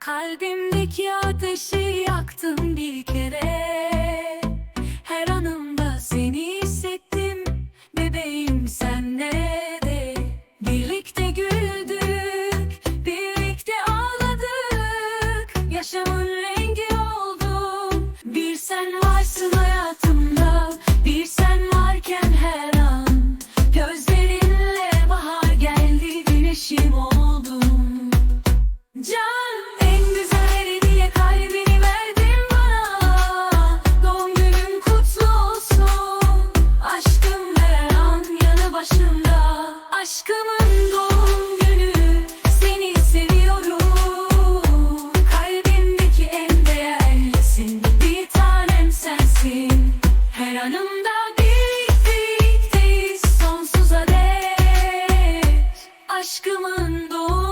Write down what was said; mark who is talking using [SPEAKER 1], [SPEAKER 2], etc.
[SPEAKER 1] Kalbimdeki ateşi yaktın bir Aşkımın doğum günü seni seviyorum. Kalbimdeki en değerlisin bir tanem sensin. Her anımda birlikteyiz sonsuza dek. Aşkımın doğum